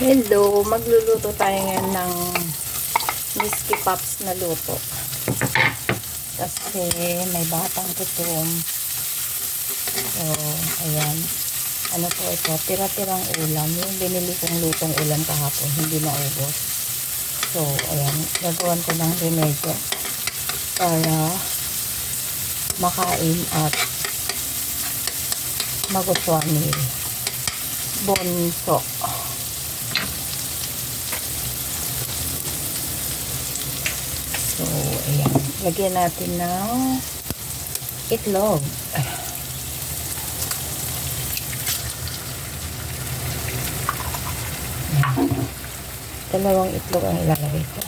Hello, magluluto tayo ngayon ng Whiskey Pops na luto. Kasi may batang tutum. So, ayan. Ano po ito? Tira-tirang ulam. Yung binili kong lutong ulam kahapon, hindi na ubos. So, ayan. Gagawan ko ng remedyo para makain at magustuhan ni Bonso. So, ayan. Lagyan natin ng itlog. Ayan. Dalawang itlog ang ilalagay ko.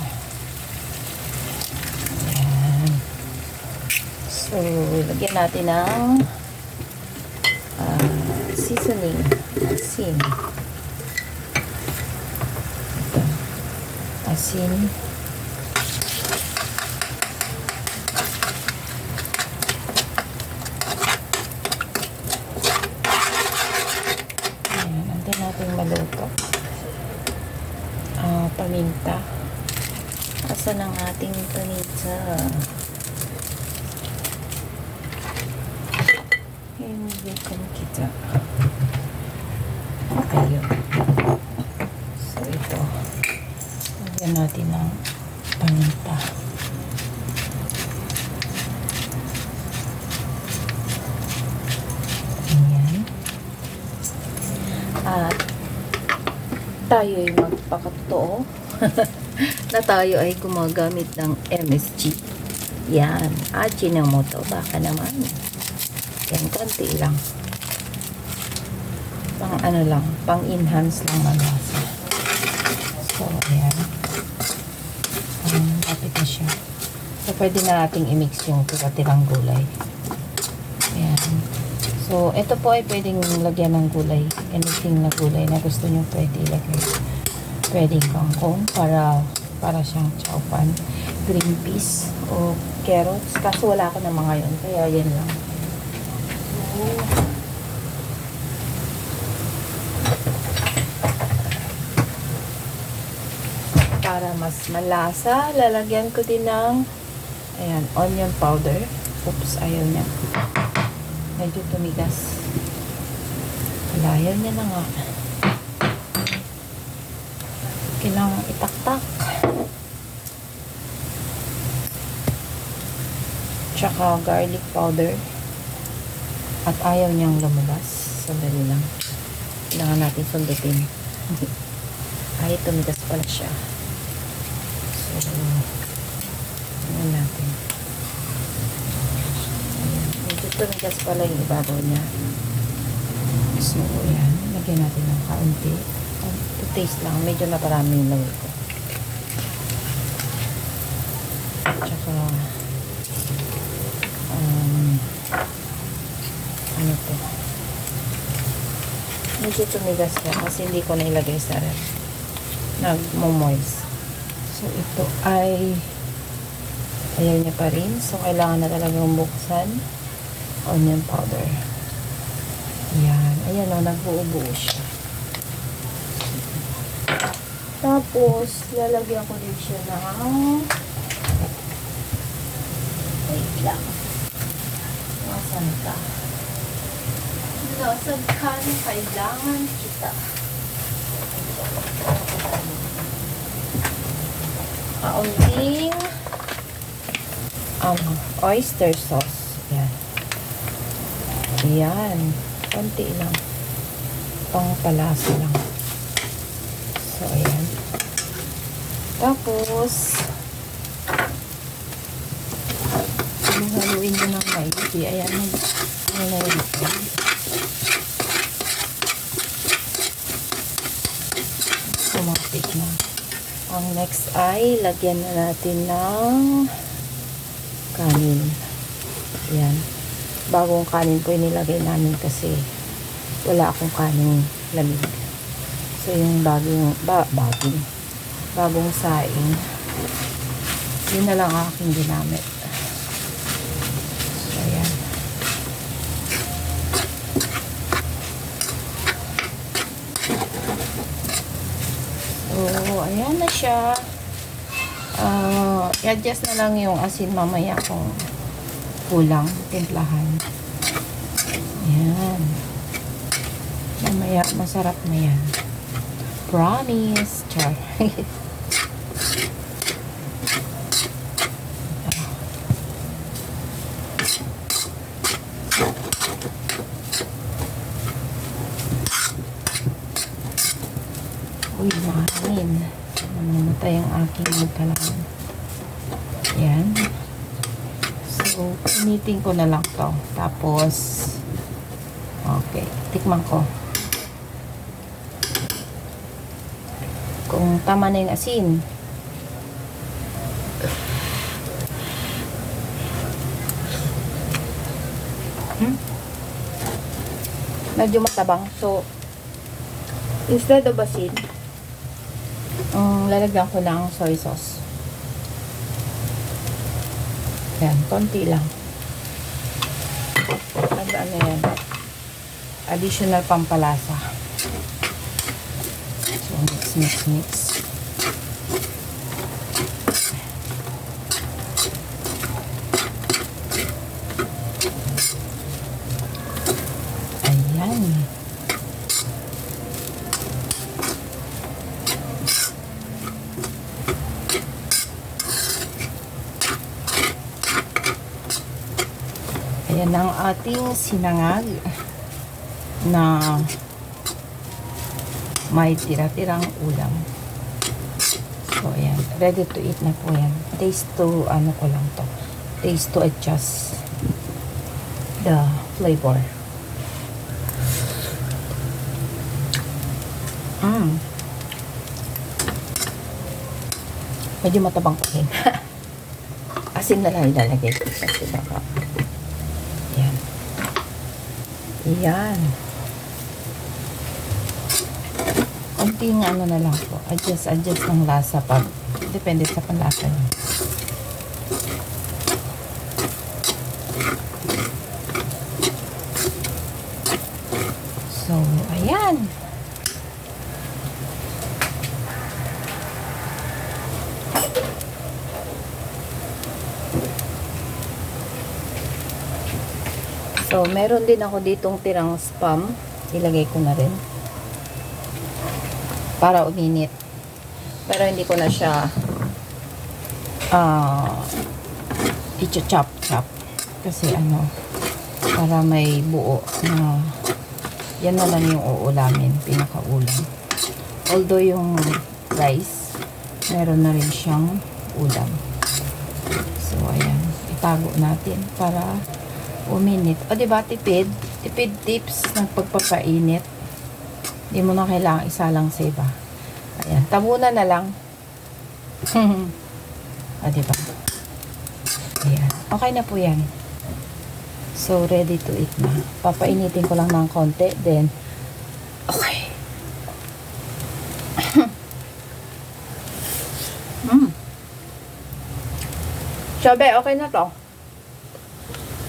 Ayan. So, lagyan natin ng ah, seasoning. Asin. Ito. Asin. Ayan, antin natin maluto. Ah, paminta. Asan ang ating paminta? Hindi kan kita. Ayun. So, ito. Lagyan natin ng paminta. Ayan. At tayo ay magpakatotoo na tayo ay gumagamit ng MSG. Yan. Ajinomoto. Baka naman. Yan, konti lang. Pang ano lang, pang enhance lang ang lasa. So, ayan. Um, lapit na siya. So, pwede na nating i-mix yung tira-tirang gulay. Ayan. So, ito po ay pwedeng lagyan ng gulay. Anything na gulay na gusto nyo pwede ilagay. Pwedeng kangkong para para siyang chowpan. Green peas o carrots. Kaso wala ko ng mga yun. Kaya yan lang. Para mas malasa, lalagyan ko din ng ayan, onion powder. Oops, ayaw niya. Medyo tumigas. Wala, ayaw niya na nga. Kailangan itaktak. Tsaka garlic powder. At ayaw niyang lumabas. Sandali lang. Kailangan natin sundutin. Ay, tumigas pala siya. So, ano natin. Ayan. Medyo tumigas pala yung ibabaw niya. So, ayan. Lagyan natin ng kaunti. Taste lang. Medyo naparami yung laway ko. Tsaka, um, ano to? Medyo tumigas siya kasi hindi ko na ilagay sa ref. Nagmo-moist. So, ito ay ayaw niya pa rin. So, kailangan na talagang buksan. Onion powder. Ayan. Ayan o, nagbuo-buo siya. Tapos, lalagyan ko din siya ng wait lang. Nasaan ka? Nasaan ka na kailangan kita? Kaunting um, oyster sauce. Yan. Yan. Konti lang. Pangpalasa lang. So, ayan. Tapos, haluin ko ng maigi. Ayan. Na yun ito? Pumatik na. Ang next ay, lagyan na natin ng kanin. Ayan. Bagong kanin po inilagay namin kasi wala akong kanin lamig. So, yung bagong, ba, bagong, bagong saing, yun na lang ang aking ginamit. So, ayan. na siya. Ah, i-adjust na lang yung asin mamaya kung kulang, timplahan. Ayan. Mamaya, masarap na yan. Promise. Char. Uy, mahangin. Namamatay ang aking magkalangan. Yan. So, piniting ko na lang to. Tapos, okay, tikman ko. Kung tama na yung asin. Hmm? Medyo matabang. So, instead of asin, um, lalagyan ko ng soy sauce. Yan, konti lang. Ano, ano yan? Additional pampalasa. Mix, mix, mix. Ayan. Ayan ang ating sinangag na may tira-tirang ulam. So, ayan. Ready to eat na po yan. Taste to, ano ko lang to. Taste to adjust the flavor. Mm. Medyo matabang pa rin. Asin na lang ilalagay ko kasi baka yan. Yan. Konting ano na lang po. Adjust, adjust ng lasa pag depende sa panlasa niyo. So, ayan. So, meron din ako ditong tirang spam. Ilagay ko na rin. Para uminit. Pero hindi ko na siya ah i-chop chop kasi ano para may buo na yan na lang yung uulamin pinakaulam. Although yung rice meron na rin siyang ulam. So ayan itago natin para uminit. O diba tipid? Tipid tips ng pagpapainit hindi mo na kailangan isa lang sa iba ayan tabunan na lang o diba ayan okay na po yan So, ready to eat na. Papainitin ko lang ng konti. Then, okay. mm. Sabi, okay na to.